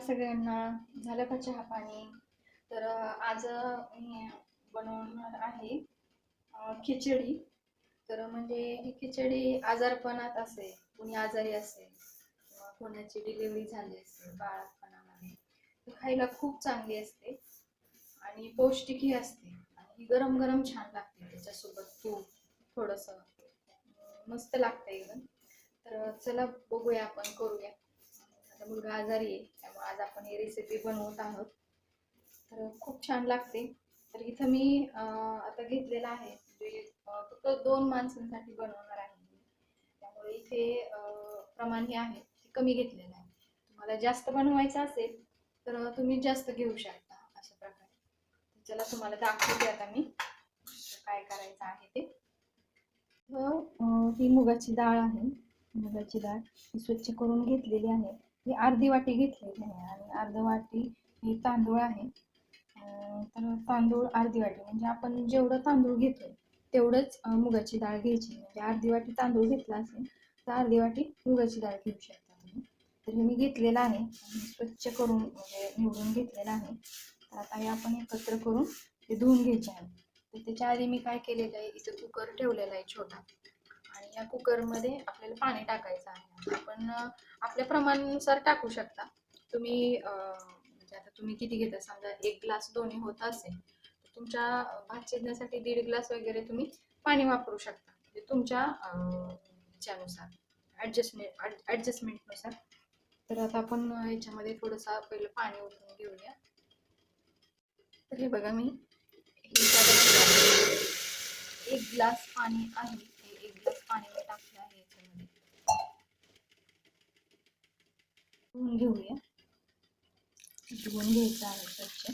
सगळ्यांना झालं का चहा पाणी? तर आज मी बनवणार आहे खिचडी. तर म्हणजे ही खिचडी आजारपणात असेल कुणी आजारी असेल किंवा कोणाची डिलिव्हरी झाली असेल बाळापणामध्ये तर खायला खूप चांगली असते आणि पौष्टिकही असते आणि ही गरम गरम छान लागते त्याच्यासोबत तूप थोडंसं मस्त लागतं इव्हन तर चला बघूया आपण करूया. मुलगा आजारी आहे त्यामुळे आज आपण ही रेसिपी बनवत आहोत. तर खूप छान लागते. तर इथं मी आता घेतलेलं आहे. म्हणजे फक्त दोन माणसांसाठी बनवणार आहे मी. त्यामुळे इथे प्रमाण हे आहे. ते कमी घेतलेलं आहे. तुम्हाला जास्त बनवायचं असेल तर तुम्ही जास्त घेऊ शकता अशा प्रकारे. चला तुम्हाला दाखवते आता मी काय करायचं आहे ते. ही मुगाची डाळ आहे. मुगाची डाळ ही स्वच्छ करून घेतलेली आहे. ही अर्धी वाटी घेतलेली आहे आणि अर्धी वाटी ही तांदूळ आहे. तर तांदूळ अर्धी वाटी म्हणजे आपण जेवढं तांदूळ घेतो तेवढंच मुगाची डाळ घ्यायची. म्हणजे अर्धी वाटी तांदूळ घेतला असेल तर अर्धी वाटी मुगाची डाळ घेऊ शकता तुम्ही. तर हे मी घेतलेलं आहे स्वच्छ करून म्हणजे निवडून घेतलेलं आहे. तर आता हे आपण एकत्र करून ते धुवून घ्यायचे आहे. तर त्याच्या आधी मी काय केलेलं आहे इथं कुकर ठेवलेला आहे छोटा. आणि या कुकरमध्ये आपल्याला पाणी टाकायचं आहे. आपण आपल्या प्रमाणानुसार टाकू शकता. तुम्ही म्हणजे आता तुम्ही किती घेता? समजा एक ग्लास दोन्ही होत असेल तर तुमच्या भात शिजण्यासाठी दीड ग्लास वगैरे तुम्ही पाणी वापरू शकता. म्हणजे तुमच्या ह्याच्यानुसार ॲडजस्टमेंट ॲडजस्टमेंटनुसार तर आता आपण ह्याच्यामध्ये याच्यामध्ये थोडंसं पहिलं पाणी ओतून घेऊया. तर हे बघा मी. हे एक ग्लास पाणी आहे हे एक ग्लास पाणी मी टाकलं आहे याच्यामध्ये धुवून घेऊया. धुवून घ्यायचं आहे स्वच्छ.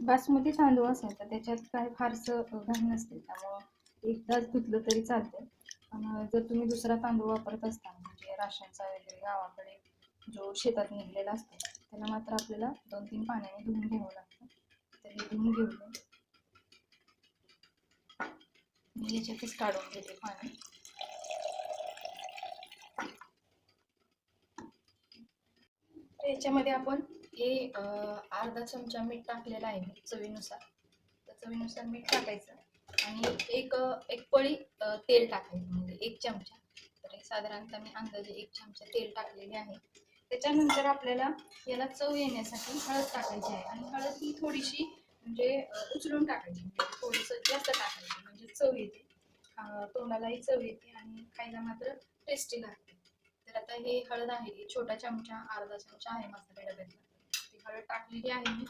बासमती तांदूळ असेल तर त्याच्यात काय फारसं घाण नसते त्यामुळं एकदाच धुतलं तरी चालतं पण जर तुम्ही दुसरा तांदूळ वापरत असता म्हणजे राशनचा वगैरे गावाकडे जो शेतात निघलेला असतो त्याला मात्र आपल्याला दोन तीन पाण्याने धुवून घ्यावं लागतं. तर हे धुवून घेऊया. मी याच्यातच काढून घेते पाणी. याच्यामध्ये आपण हे अर्धा चमचा मीठ टाकलेला आहे चवीनुसार. तर चवीनुसार मीठ टाकायचं आणि एक एक पळी तेल टाकायचं म्हणजे एक चमचा. तर हे साधारणतः मी अंदाजे एक चमचा तेल टाकलेले आहे. त्याच्यानंतर आपल्याला याला चव येण्यासाठी हळद टाकायची आहे आणि हळद ही थोडीशी म्हणजे उचलून टाकायची म्हणजे थोडंसं जास्त टाकायची म्हणजे चव येते. तोंडालाही चव येते आणि खायला मात्र टेस्टी लागते. आता हे हळद आहे, ही छोटा चमचा, अर्धा चमचा आहे मसाला डब्यातला. ती हळद टाकलेली आहे मी.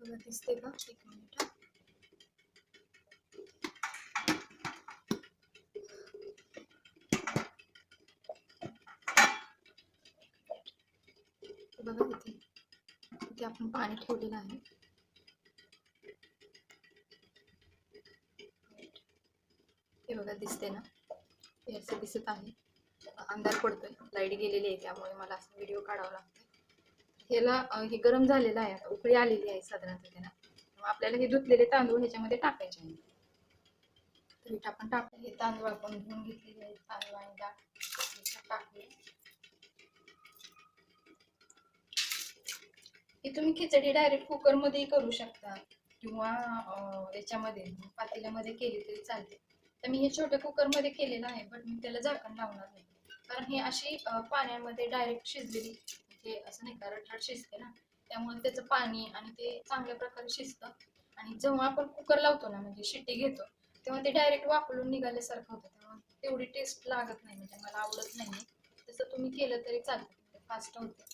बघा दिसते का? एक मिनिट बघा, इथे इथे आपण पाणी ठेवलेलं आहे. हे बघा दिसते ना? हे असं दिसत आहे. अंधार पडतोय. लाइट गेलेली आहे त्यामुळे मला असं व्हिडिओ काढावा लागतोय. ह्याला हे गरम झालेलं आहे आता. उकळी आलेली आहे साधारणतः त्याला. मग आपल्याला हे धुतलेले तांदूळ ह्याच्यामध्ये टाकायचे आहे. तर इथं आपण टाक. हे तांदूळ आपण धुवून घेतलेले आहेत. तांदूळ आणि डाळ टाकले टाकूया. ही तुम्ही खिचडी डायरेक्ट कुकरमध्येही करू शकता. किंवा याच्यामध्ये पातेल्यामध्ये केली तरी चालते. तर मी हे छोट्या कुकरमध्ये केलेलं आहे पण मी त्याला झाकण लावणार नाही. कारण हे अशी पाण्यामध्ये डायरेक्ट शिजलेली म्हणजे असं नाही का रटरट शिजते ना त्यामुळे त्याचं पाणी आणि ते चांगल्या प्रकारे शिजतं. आणि जेव्हा आपण कुकर लावतो ना म्हणजे शिट्टी घेतो तेव्हा ते डायरेक्ट वापरून निघाल्यासारखं होतं. तेव्हा तेवढी टेस्ट लागत नाही म्हणजे मला आवडत नाही. तसं तुम्ही केलं तरी चालतं फास्ट होतं.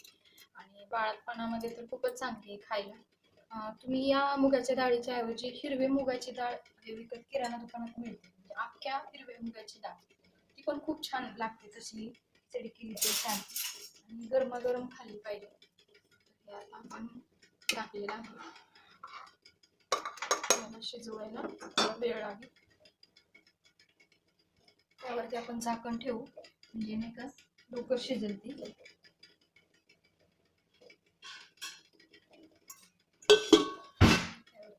आणि बाळातपणामध्ये तर खूपच चांगली आहे खायला. तुम्ही या मुगाच्या डाळीच्या ऐवजी हिरवे मुगाची डाळ हे विकत किराणा दुकानात मिळते. म्हणजे अख्ख्या हिरव्या मुगाची डाळ. पण खूप छान लागते तशी खिचडी केली छान. आणि गरमागरम खाल्ली पाहिजे. हे आपण टाकलेलं आहे. शिजवायला वेळ लागेल. त्यावरती आपण झाकण ठेवू. म्हणजे नाही का लवकर शिजेल ती.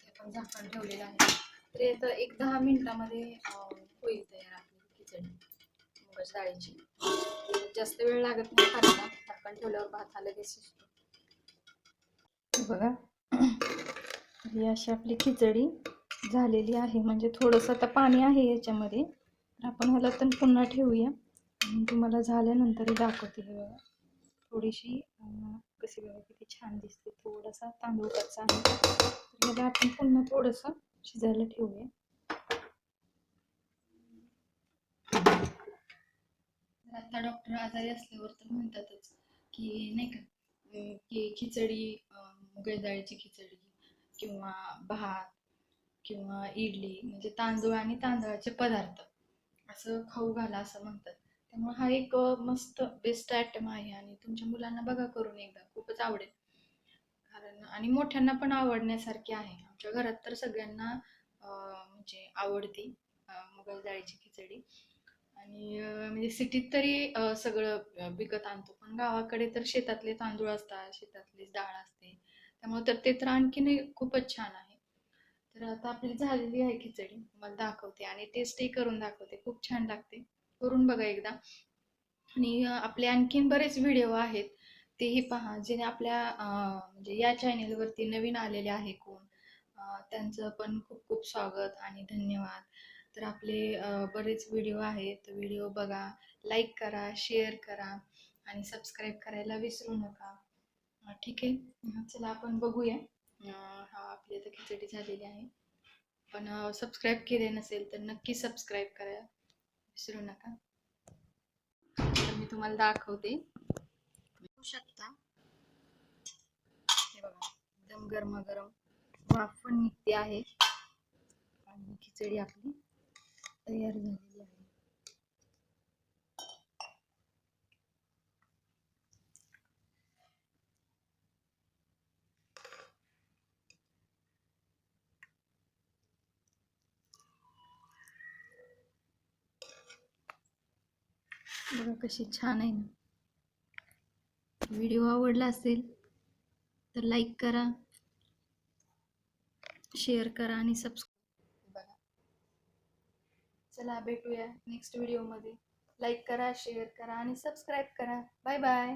आपण झाकण ठेवलेलं आहे. तर आता एक दहा मिनिटामध्ये होईल तयार. आपली डाळीची जास्त वेळ लागत नाही करायला टाकण ठेवल्यावर भात आलं लगेच शिजतो. बघा. ही अशी आपली खिचडी झालेली आहे. म्हणजे थोडंसं आता पाणी आहे याच्यामध्ये. तर आपण ह्याला तर पुन्हा ठेवूया. तुम्हाला झाल्यानंतर दाखवते हे बघा. थोडीशी कशी बघा किती छान दिसते. थोडासा तांदूळ कच्चा आहे. तर ह्याला आपण पुन्हा थोडंसं शिजायला ठेवूया. आता डॉक्टर आजारी असल्यावर तर म्हणतातच की नाही का की खिचडी अं, खिचडी किंवा भात किंवा इडली म्हणजे तांदूळ आणि तांदळाचे पदार्थ असं खाऊ घाला असं म्हणतात. त्यामुळे हा एक मस्त बेस्ट आयटम आहे आणि तुमच्या मुलांना बघा करून एकदा खूपच आवडेल. कारण आणि मोठ्यांना पण आवडण्यासारखी आहे. आमच्या घरात तर सगळ्यांना म्हणजे आवडती अं, डाळीची खिचडी. आणि म्हणजे सिटीत तरी सगळं विकत आणतो. पण गावाकडे तर शेतातले तांदूळ असतात शेतातलीच डाळ असते. त्यामुळे तर ते तर आणखीनही खूपच छान आहे. तर आता आपली झालेली आहे खिचडी. मला दाखवते आणि टेस्टही करून दाखवते. खूप छान लागते. करून बघा एकदा. आणि आपले आणखीन बरेच व्हिडिओ आहेत. तेही पहा जे आपल्या म्हणजे या चॅनेलवरती नवीन आलेले आहे कोण त्यांचं पण खूप खूप स्वागत आणि धन्यवाद. तर आपले बरेच व्हिडिओ आहेत. व्हिडिओ बघा लाईक करा शेअर करा आणि सबस्क्राईब करायला विसरू नका. ठीक आहे. चला आपण बघूया. हा आपली आता खिचडी झालेली आहे. पण सबस्क्राईब केले नसेल तर नक्की सबस्क्राईब करा. विसरू नका. तर मी तुम्हाला दाखवते. बघू शकता. हे बघा एकदम गरमागरम वाफण पण निघते आहे. आणि खिचडी आपली. तयार झालेली आहे. बघा कशी छान आहे ना. व्हिडिओ आवडला असेल तर लाईक करा शेअर करा आणि सबस्क्राईब चला भेटूया नेक्स्ट व्हिडिओमध्ये लाईक करा शेअर करा आणि सबस्क्राईब करा. Bye bye